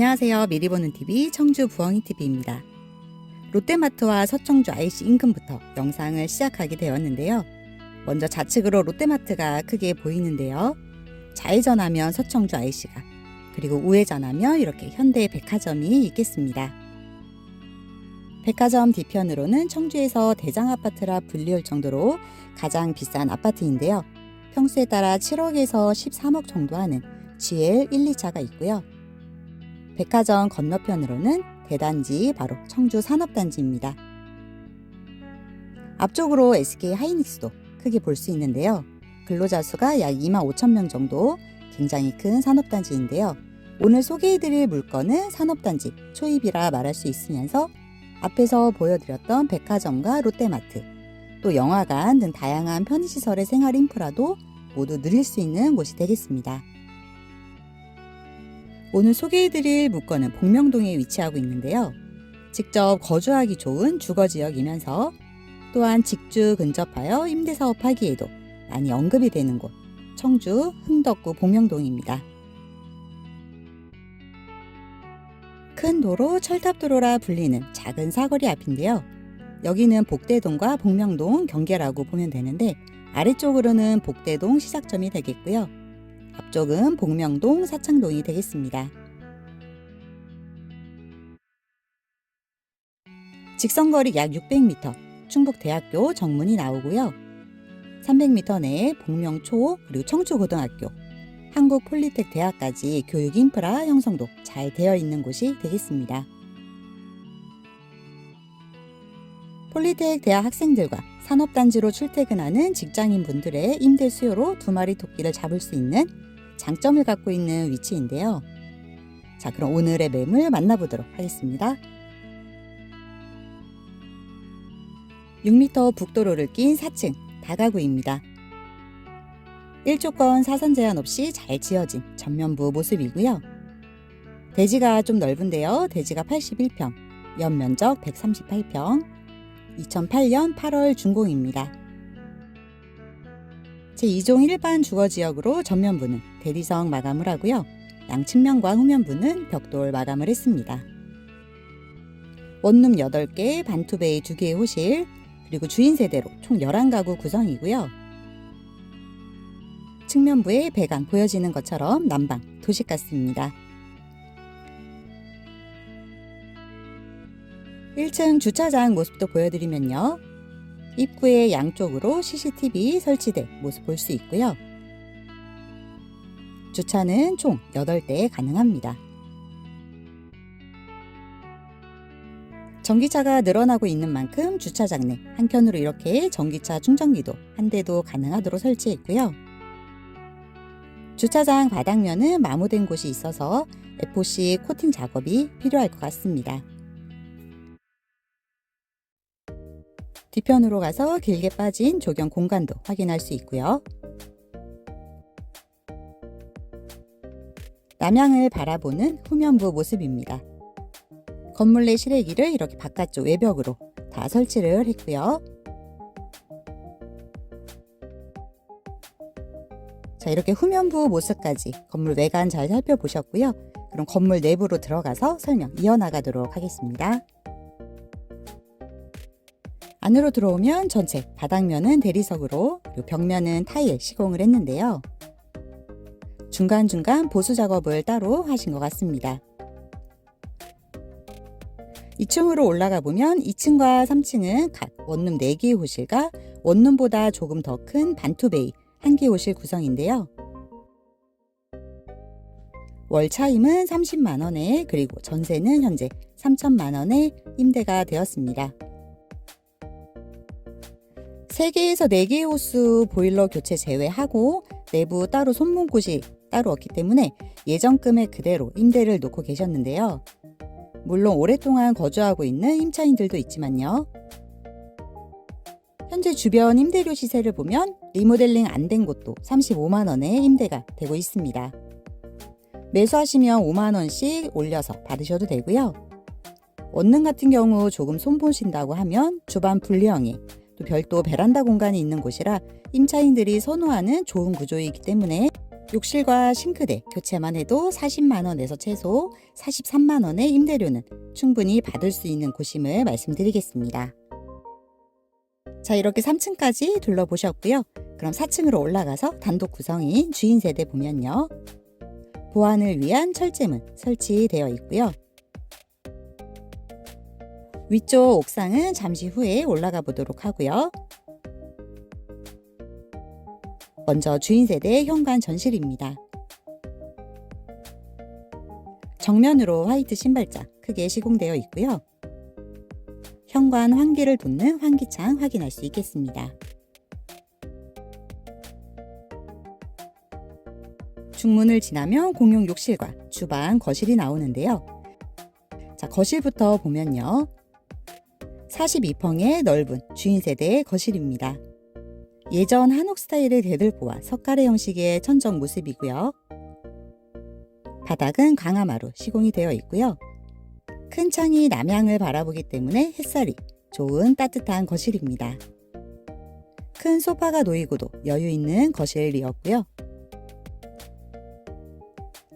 안녕하세요. 미리 보는 TV 청주 부엉이 TV입니다. 롯데마트와 서청주 IC 인근부터 영상을 시작하게 되었는데요. 먼저 좌측으로 롯데마트가 크게 보이는데요. 좌회전하면 서청주 IC가 그리고 우회전하면 이렇게 현대 백화점이 있겠습니다. 백화점 뒤편으로는 청주에서 대장 아파트라 불리울 정도로 가장 비싼 아파트인데요. 평수에 따라 7억에서 13억 정도 하는 GL 1, 2차가 있고요. 백화점 건너편으로는 대단지 바로 청주 산업단지입니다. 앞쪽으로 SK 하이닉스도 크게 볼 수 있는데요. 근로자 수가 약 2만 5천 명 정도 굉장히 큰 산업단지인데요. 오늘 소개해드릴 물건은 산업단지 초입이라 말할 수 있으면서 앞에서 보여드렸던 백화점과 롯데마트, 또 영화관 등 다양한 편의시설의 생활 인프라도 모두 누릴 수 있는 곳이 되겠습니다. 오늘 소개해드릴 물건은 복명동에 위치하고 있는데요. 직접 거주하기 좋은 주거지역이면서 또한 직주 근접하여 임대사업 하기에도 많이 언급이 되는 곳, 청주 흥덕구 복명동입니다. 큰 도로 철탑도로라 불리는 작은 사거리 앞인데요. 여기는 복대동과 복명동 경계라고 보면 되는데 아래쪽으로는 복대동 시작점이 되겠고요. 앞쪽은 복명동 사창동이 되겠습니다. 직선거리 약 600m 충북대학교 정문이 나오고요. 300m 내에 복명초 그리고 청주고등학교 한국폴리텍 대학까지 교육 인프라 형성도 잘 되어 있는 곳이 되겠습니다. 폴리텍 대학 학생들과 산업단지로 출퇴근하는 직장인 분들의 임대 수요로 두 마리 토끼를 잡을 수 있는 장점을 갖고 있는 위치인데요. 자, 그럼 오늘의 매물 만나보도록 하겠습니다. 6m 북도로를 낀 4층 다가구입니다. 1조건 사선 제한 없이 잘 지어진 전면부 모습이고요. 대지가 좀 넓은데요. 대지가 81평, 연면적 138평, 2008년 8월 준공입니다. 제2종 일반 주거지역으로 전면부는 대리석 마감을 하고요. 양측면과 후면부는 벽돌 마감을 했습니다. 원룸 8개, 반투베이 2개의 호실, 그리고 주인 세대로 총 11가구 구성이고요. 측면부의 배관 보여지는 것처럼 난방, 도시가스입니다. 1층 주차장 모습도 보여드리면요. 입구의 양쪽으로 CCTV 설치된 모습 볼 수 있고요. 주차는 총 8대 가능합니다. 전기차가 늘어나고 있는 만큼 주차장 내 한켠으로 이렇게 전기차 충전기도 한 대도 가능하도록 설치했고요. 주차장 바닥면은 마모된 곳이 있어서 FOC 코팅 작업이 필요할 것 같습니다. 뒤편으로 가서 길게 빠진 조경 공간도 확인할 수 있고요. 남향을 바라보는 후면부 모습입니다. 건물 내 실외기를 이렇게 바깥쪽 외벽으로 다 설치를 했고요. 자, 이렇게 후면부 모습까지 건물 외관 잘 살펴보셨고요. 그럼 건물 내부로 들어가서 설명 이어나가도록 하겠습니다. 안으로 들어오면 전체 바닥면은 대리석으로 그리고 벽면은 타일 시공을 했는데요. 중간중간 보수 작업을 따로 하신 것 같습니다. 2층으로 올라가 보면 2층과 3층은 각 원룸 4개의 호실과 원룸보다 조금 더 큰 반투베이 1개 호실 구성인데요. 월 차임은 30만 원에 그리고 전세는 현재 3천만 원에 임대가 되었습니다. 3개에서 4개의 호수 보일러 교체 제외하고 내부 따로 손문 곳이 따로 없기 때문에 예전 금액 그대로 임대를 놓고 계셨는데요. 물론 오랫동안 거주하고 있는 임차인들도 있지만요. 현재 주변 임대료 시세를 보면 리모델링 안 된 곳도 35만원에 임대가 되고 있습니다. 매수하시면 5만원씩 올려서 받으셔도 되고요. 원룸 같은 경우 조금 손보신다고 하면 주반 분리형에 또 별도 베란다 공간이 있는 곳이라 임차인들이 선호하는 좋은 구조이기 때문에 욕실과 싱크대 교체만 해도 40만 원에서 최소 43만 원의 임대료는 충분히 받을 수 있는 곳임을 말씀드리겠습니다. 자, 이렇게 3층까지 둘러보셨고요. 그럼 4층으로 올라가서 단독 구성인 주인 세대 보면요. 보안을 위한 철제문 설치되어 있고요. 위쪽 옥상은 잠시 후에 올라가 보도록 하고요. 먼저 주인 세대의 현관 전실입니다. 정면으로 화이트 신발장 크게 시공되어 있고요. 현관 환기를 돕는 환기창 확인할 수 있겠습니다. 중문을 지나면 공용 욕실과 주방, 거실이 나오는데요. 자, 거실부터 보면요. 42평의 넓은 주인 세대의 거실입니다. 예전 한옥 스타일의 대들보와 석가래 형식의 천정 모습이고요. 바닥은 강화마루 시공이 되어 있고요. 큰 창이 남향을 바라보기 때문에 햇살이 좋은 따뜻한 거실입니다. 큰 소파가 놓이고도 여유 있는 거실이었고요.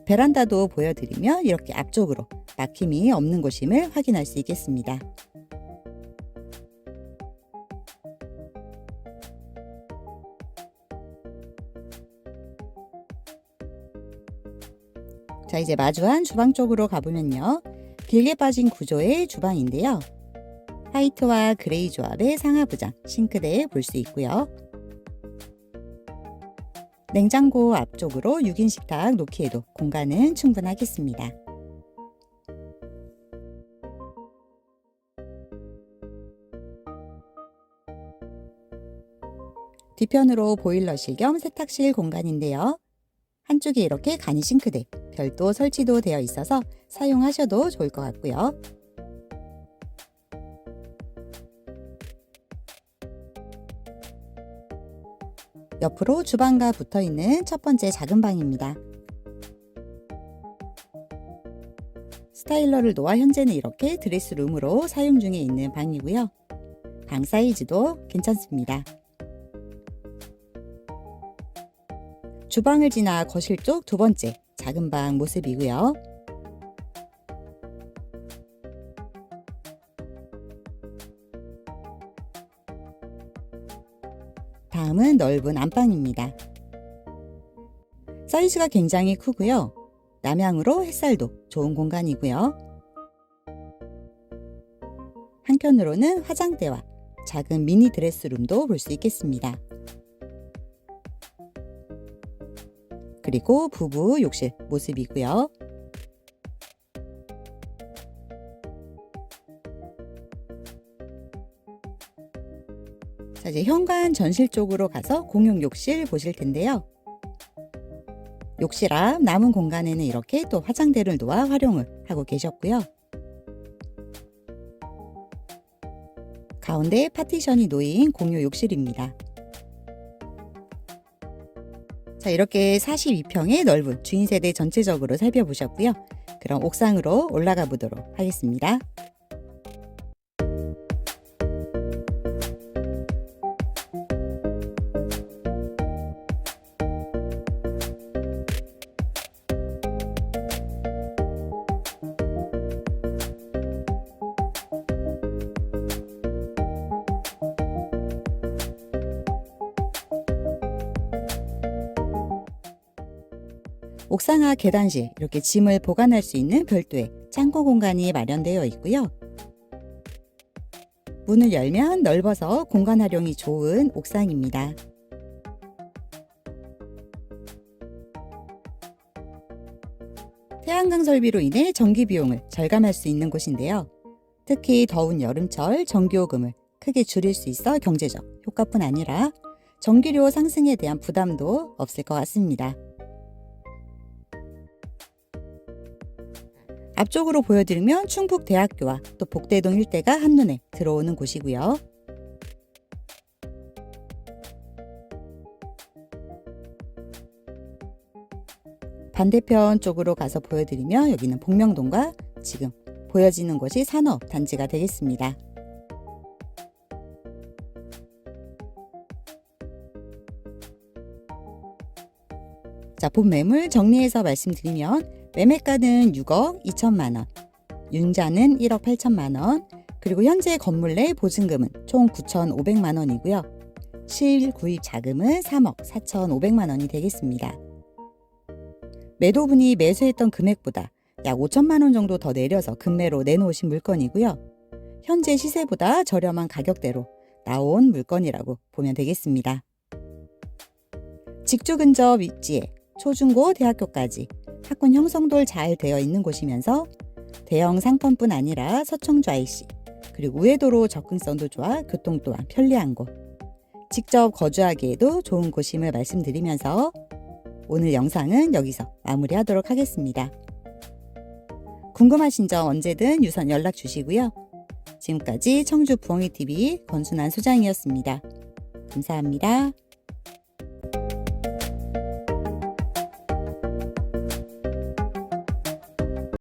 베란다도 보여드리며 이렇게 앞쪽으로 막힘이 없는 곳임을 확인할 수 있겠습니다. 자, 이제 마주한 주방 쪽으로 가보면요. 길게 빠진 구조의 주방인데요. 화이트와 그레이 조합의 상하부장, 싱크대에 볼 수 있고요. 냉장고 앞쪽으로 6인 식탁 놓기에도 공간은 충분하겠습니다. 뒤편으로 보일러실 겸 세탁실 공간인데요. 한쪽에 이렇게 간이 싱크대, 별도 설치도 되어 있어서 사용하셔도 좋을 것 같고요. 옆으로 주방과 붙어 있는 첫 번째 작은 방입니다. 스타일러를 놓아 현재는 이렇게 드레스룸으로 사용 중에 있는 방이고요. 방 사이즈도 괜찮습니다. 주방을 지나 거실 쪽 두 번째 작은 방 모습이고요. 다음은 넓은 안방입니다. 사이즈가 굉장히 크고요. 남향으로 햇살도 좋은 공간이고요. 한편으로는 화장대와 작은 미니 드레스룸도 볼 수 있겠습니다. 그리고 부부 욕실 모습이고요. 자, 이제 현관 전실 쪽으로 가서 공용 욕실 보실 텐데요. 욕실 앞 남은 공간에는 이렇게 또 화장대를 놓아 활용을 하고 계셨고요. 가운데 파티션이 놓인 공유 욕실입니다. 자, 이렇게 42평의 넓은 주인 세대 전체적으로 살펴보셨고요. 그럼 옥상으로 올라가 보도록 하겠습니다. 옥상화 계단실 이렇게 짐을 보관할 수 있는 별도의 창고 공간이 마련되어 있고요. 문을 열면 넓어서 공간 활용이 좋은 옥상입니다. 태양광 설비로 인해 전기 비용을 절감할 수 있는 곳인데요. 특히 더운 여름철 전기요금을 크게 줄일 수 있어 경제적 효과뿐 아니라 전기료 상승에 대한 부담도 없을 것 같습니다. 앞쪽으로 보여드리면 충북대학교와 또 복대동 일대가 한눈에 들어오는 곳이고요. 반대편 쪽으로 가서 보여드리면 여기는 복명동과 지금 보여지는 곳이 산업단지가 되겠습니다. 자, 본 매물 정리해서 말씀드리면 매매가는 6억 2천만 원, 윤자는 1억 8천만 원, 그리고 현재 건물 내 보증금은 총 9,500만 원이고요. 실 구입 자금은 3억 4,500만 원이 되겠습니다. 매도분이 매수했던 금액보다 약 5천만 원 정도 더 내려서 금매로 내놓으신 물건이고요. 현재 시세보다 저렴한 가격대로 나온 물건이라고 보면 되겠습니다. 직주 근접 위치에 초중고 대학교까지 학군 형성도 잘 되어 있는 곳이면서 대형 상권뿐 아니라 서청주 IC 그리고 우회도로 접근성도 좋아 교통 또한 편리한 곳 직접 거주하기에도 좋은 곳임을 말씀드리면서 오늘 영상은 여기서 마무리하도록 하겠습니다. 궁금하신 점 언제든 유선 연락 주시고요. 지금까지 청주 부엉이TV 권순환 소장이었습니다. 감사합니다.